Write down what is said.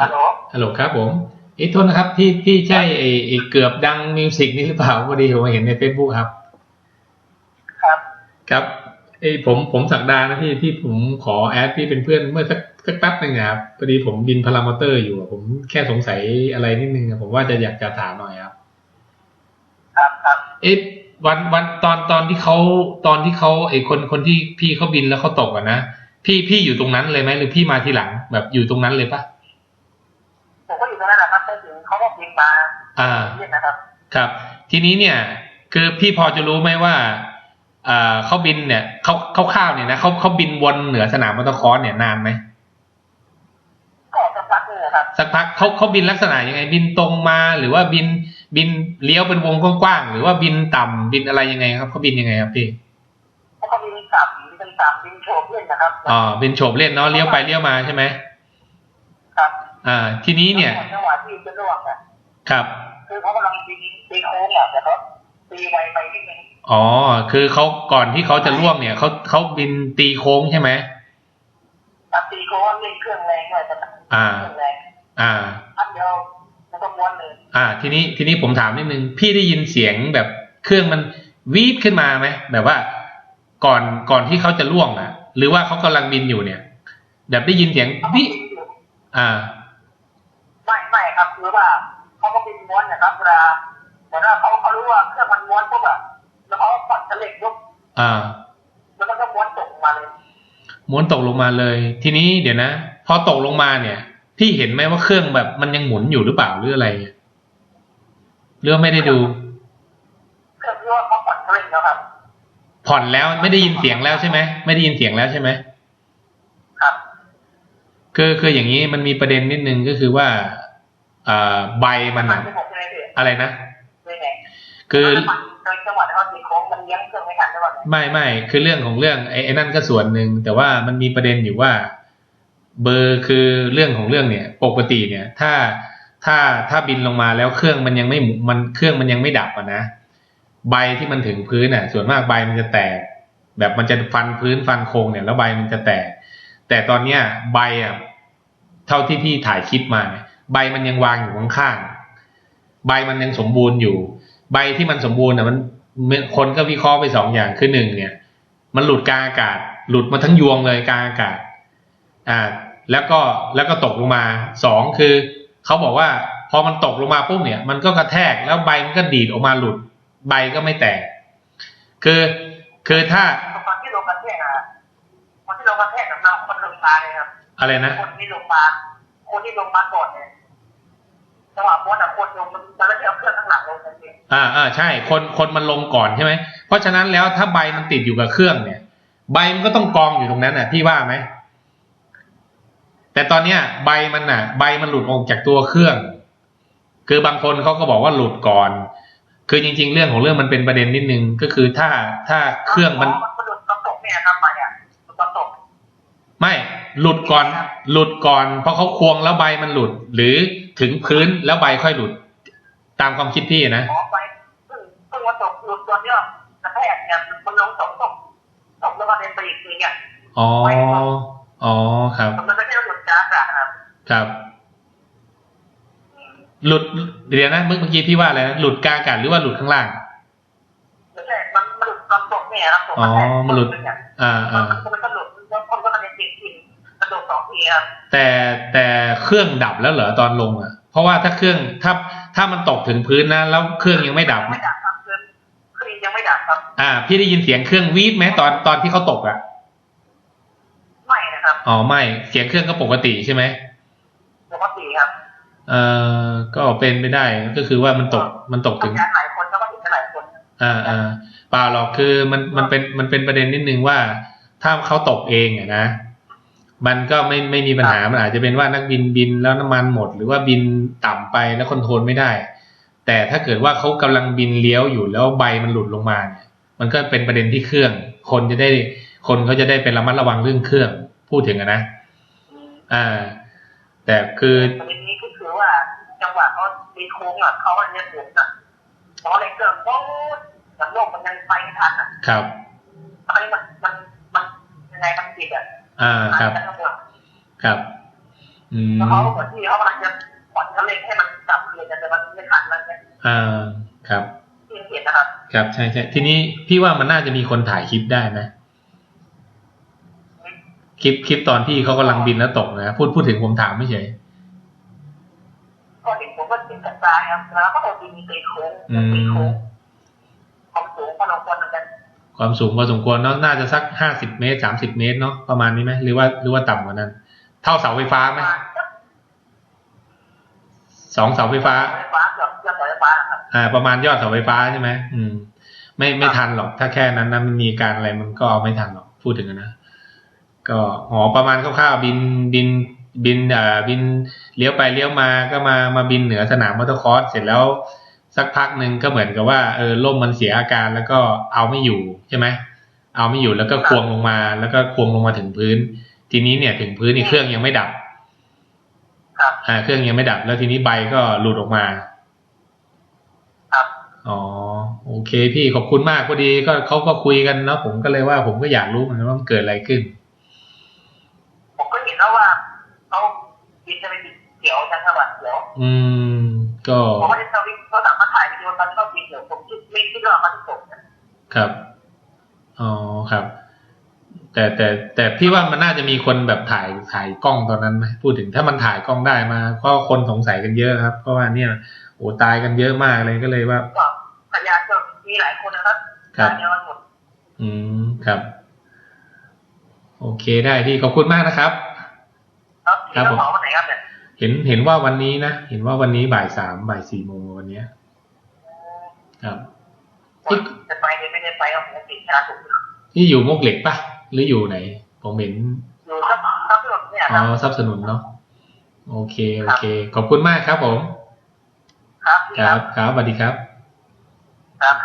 ฮัลโหลฮัลโหลครับผมเอ้โทษนะครับพี่พี่ใช่ไอ้ไอ้เกือบดังมิวสิกนี่หรือเปล่าพอดีผมเห็นใน Facebook ครับ ครับครับไอ้ผมผมสักดานะพี่ที่ผมขอแอดพี่เป็นเพื่อนเมื่อสักสักแป๊บหนึงนะครับพอดีผมบินพารามอเตอร์อยู่อะผมแค่สงสัยอะไรนิดนึงอะผมว่าจะอยากจะถามหน่อยครับ ครับครับเอ๊ะวันวันตอนตอนที่เขาตอนที่เขาไอ้คนคนที่พี่เขาบินแล้วเขาตกอะนะพี่พี่อยู่ตรงนั้นเลยไหมหรือพี่มาทีหลังแบบอยู่ตรงนั้นเลยปะ ผมก็อยู่ตรงนั้น นะครับไปถึงเขาก็บินมาอ่าเรียกนะครับ ครับ ทีนี้เนี่ย คือพี่พอจะรู้ไหมว่าอ่าเขาบินเนี่ยเขาเขาข้าวๆเนี่ยนะเขาเขาบินวนเหนือสนามมอเตอร์คอร์สเนี่ยนานไหมก็สักพักหนึงนะครับสักพักเขาเขาบินลักษณะยังไง บินตรงมาหรือว่าบินบินเลี้ยวเป็นวงกว้างๆหรือว่าบินต่ำบินอะไรยังไงครับเขาบินยังไงครับพี่เขาก็บินสามบินสามบินโฉบเล่นนะครับอ๋อบินโฉบเล่นเนาะเลี้ยวไปเลี้ยวมาใช่ไหมครับ อ่า ทีนี้เนี่ยจังหวะ ที่จะล่วงอะครับ คือเขากำลังบินตีโค้งอะแต่เขาตีไวไปนิดนึงอ๋อ คือเขาก่อนที่เขาจะล่วงเนี่ยเขาเขาบินตีโค้งใช่ไหมตัดตีโค้งเล่นเครื่องแรงด้วยแต่อ่าเครื่องแรงอ่าอันเดียวมันก็ม้วนเลยอ่า ทีนี้ทีนี้ผมถามนิดนึง พี่ได้ยินเสียงแบบเครื่องมันวีดขึ้นมาไหมแบบว่าก่อนก่อนที่เขาจะล่วงอะ หรือว่าเขากำลังบินอยู่เนี่ย แบบได้ยินเสียงเขาก็วิบินอยู่อ่า ไม่ไม่ครับคือ ว่าเขาก็บินม้วนนะครับเวลาแต่ว่าเขาเขารู้ว่าเครื่องมันม้วนปุ๊บอะแล้วเขาก็ผ่อนสเล็กยกอ่า แล้วมันก็ม้วนตกลงมาเลยม้วนตกลงมาเลย ทีนี้เดี๋ยวนะพอตกลงมาเนี่ย พี่เห็นไหมว่าเครื่องแบบมันยังหมุนอยู่หรือเปล่าหรืออะไรหรือว่าไม่ได้ดูเครื่องที่ว่าเขาผ่อนสเล็กแล้วครับ ผ่อนแล้วไม่ได้ยินเสียงแล้วใช่ไหมไม่ได้ยินเสียงแล้วใช่ไหมครับคือคืออย่างนี้มันมีประเด็นนิดนึงก็คือว่า อ่าใบมันมันอะไม่ผมใช่ไหมพี่อะไรนะไม่ไงคือมันโดยจังหวะที่เขาตีโค้งมันเลี้ยงเครื่องไม่ทันใช่ไหมไม่ไม่คือเรื่องของเรื่องไอ้ไอ้นั่นก็ส่วนหนึ่งแต่ว่ามันมีประเด็นอยู่ว่า เบอร์คือเรื่องของเรื่องเนี่ย ปกติเนี่ย ถ้าถ้าถ้าบินลงมาแล้วเครื่องมันยังไม่หมุนมันเครื่องมันยังไม่ดับอะนะใบที่มันถึงพื้นอะ ส่วนมากใบมันจะแตก แบบมันจะฟันพื้นฟันโครงเนี่ย แล้วใบมันจะแตก แต่ตอนเนี้ยใบอะเท่าที่พี่ถ่ายคลิปมาเนี่ย ใบมันยังวางอยู่ข้างๆใบมันยังสมบูรณ์อยู่ ใบที่มันสมบูรณ์อะมันคนก็วิเคราะห์ไปสองอย่างคือหนึ่งเนี่ย มันหลุดกลางอากาศ หลุดมาทั้งยวงเลยกลางอากาศ อ่า แล้วก็แล้วก็ตกลงมาสองคือเขาบอกว่าพอมันตกลงมาปุ๊บเนี่ย มันก็กระแทกแล้วใบมันก็ดีดออกมาหลุด ใบก็ไม่แตก คือคือถ้าตอนที่ลงกระแทกอะตอนที่ลงกระแทกกับเราคนลงมาเลยครับอะไรนะคนที่ลงมาคนที่ลงมาก่อนเนี่ย จังหวะม้วนอะคนลงมันมันไม่ได้เอาเครื่องข้างหลังลงทันทีอ่าอ่าใช่ คนคนมันลงก่อนใช่ไหมเพราะฉะนั้นแล้วถ้าใบมันติดอยู่กับเครื่องเนี่ย ใบมันก็ต้องกองอยู่ตรงนั้นน่ะพี่ว่าไหมแต่ตอนเนี้ยใบมันน่ะ ใบมันหลุดออกจากตัวเครื่อง คือบางคนเขาก็บอกว่าหลุดก่อน คือจริง ๆ เรื่องของเรื่องมันเป็นประเด็นนิดนึงก็คือถ้าถ้าเครื่องมันมันหลุดตอนตกเนี่ยครับมาเนี่ยหลุดตอนตกไม่หลุดก่อน หลุดก่อนเพราะเขาควงแล้วใบมันหลุด หรือ ถึงพื้นแล้วใบค่อยหลุด ตามความคิดพี่นะอ๋อไปเพิ่งเพิ่งมาตกหลุดตัวที่ว่ากระแทกเนี่ยมันลงตกตกตกแล้วก็เดินไปอีกทีเนี่ยอ๋ออ๋อครับมันไม่ได้หลุดจากอากาศนะครับครับ หลุดเดี๋ยวนะเมื่อกี้พี่ว่าอะไรนะหลุดกลางอากาศหรือว่าหลุดข้างล่างไม่ใช่มันหลุดตอนตกเนี่ยครับตกอ๋อมันหลุด อ่าอ่ามันก็ ระโดดสองทีครับแต่แต่เครื่องดับแล้วเหรอตอนลงอะ เพราะว่าถ้าเครื่องถ้าถ้ามันตกถึงพื้นนะแล้วเครื่องยังไม่ดับ ไม่ดับครับคือครีมยังไม่ดับครับ อ่า พี่ได้ยินเสียงเครื่องวีดไหมตอนตอนที่เขาตกอะไม่นะครับอ๋อไม่เสียงเครื่องก็ปกติใช่ไหมปกติครับเอ่อก็เป็นไปได้ก็คือว่ามันตกมันตกถึงทำงานหลายคนแล้วก็ถึงหลายคนอ่าอ่าเปล่าหรอกคือมันมันเป็นมันเป็นประเด็นนิดนึงว่าถ้าเขาตกเองอะนะ มันก็ไม่ไม่มีปัญหา มันอาจจะเป็นว่านักบินบินแล้วน้ำมันหมด หรือว่าบินต่ำไปแล้วคอนโทรลไม่ได้ แต่ถ้าเกิดว่าเขากำลังบินเลี้ยวอยู่แล้วใบมันหลุดลงมาเนี่ยมันก็เป็นประเด็นที่เครื่อง คนจะได้คนเขาจะได้เป็นระมัดระวังเรื่องเครื่องพูดถึงอะนะ อ่า แต่คือประเด็นนี้ก็คือว่าจังหวะเขาตีโค้งอะเขาเนี่ยหมุนอะพอเลยเกิดปุ๊บแต่โลกมันยังไปไม่ทันอะครับตอนนี้มันมัน มันยังไงมันติดอะอ่าครับอาจจะต้องหลับครับอืมแล้วเขาเหมือนที่เขากำลังจะผ่อนคันเร่งให้มันจับเรือแต่มันไม่ทันแล้วเนี่ยอ่าครับที่เห็นนะครับ ครับใช่ใช่ทีนี้พี่ว่ามันน่าจะมีคนถ่ายคลิปได้นะคลิปคลิปตอนพี่เขากำลังบินแล้วตกนะพูดพูดถึงผมถามไม่เฉยก็เห็นผมก็เห็นกับตาครับแล้วก็ตัวมีเตะโค้งอืมเตะโค้งความสูงพอสมควรเหมือนกัน ความสูงพอสมควรเนาะน่าจะสักห้าสิบเมตรสามสิบเมตรเนาะประมาณนี้ไหมหรือว่าหรือว่าต่ำกว่านั้น เท่าเสาไฟฟ้าไหมสองเสาไฟฟ้าอ่า ประมาณยอดเสาไฟฟ้าใช่ไหมอืม ไม่ไม่ทันหรอก ถ้าแค่นั้นนะมันมีการอะไรมันก็เอาไม่ทันหรอกพูดถึงนะก็อ๋อประมาณคร่าวๆบินบินบินอ่าบินเลี้ยวไปเลี้ยวมาก็มามาบินเหนือสนามมอเตอร์คอร์สเสร็จแล้ว สักพักหนึ่งก็เหมือนกับว่าเออล่มมันเสียอาการแล้วก็เอาไม่อยู่ใช่ไหมเอาไม่อยู่แล้วก็ควงลงมา แล้วก็ควงลงมาถึงพื้น ทีนี้เนี่ยถึงพื้นนี่เครื่องยังไม่ดับครับอ่าเครื่องยังไม่ดับ แล้วทีนี้ใบก็หลุดออกมาครับอ๋อโอเค พี่ขอบคุณมากพอดีก็เขาก็คุยกันเนาะผมก็เลยว่าผมก็อยากรู้เหมือนกันว่ามันเกิดอะไรขึ้น ผมก็เห็นแล้วว่าเขาบินจะไปบินเขียวจันทวัดเขียวอืม ก็ผมไม่ได้สวิตช์เขาสามารถถ่ายวิดีโอตอนที่เขาบินเดี๋ยวผมคิดไม่คิดว่าเขาจะจบนะครับอ๋อครับ แต่แต่แต่พี่ว่ามันน่าจะมีคนแบบถ่ายถ่ายกล้องตอนนั้นไหมพูดถึงถ้ามันถ่ายกล้องได้มา ก็คนสงสัยกันเยอะครับ เพราะว่าเนี่ยโอ้ตายกันเยอะมากเลยก็เลยว่าก็พยานก็มีหลายคนนะครับครับตายเดียวกันหมดอืมครับ โอเคได้พี่ขอบคุณมากนะครับแล้วครับผม เจ้าของวันไหนครับเนี่ยเห็นเห็นว่าวันนี้นะเห็นว่าวันนี้บ่ายสามบ่ายสี่โมงวันเนี้ยครับผมจะไปหรือไม่ได้ไปเอาผมติดชาถูกที่อยู่มวกเหล็กปะหรืออยู่ไหนผมเห็นอยู่ครับครับพี่หลเนี่ยคอ๋รัอบสนับสนุนเนาะโอเคโอเค ขอบคุณมากครับผม ครับครับครับสวัสดีครับ ครับ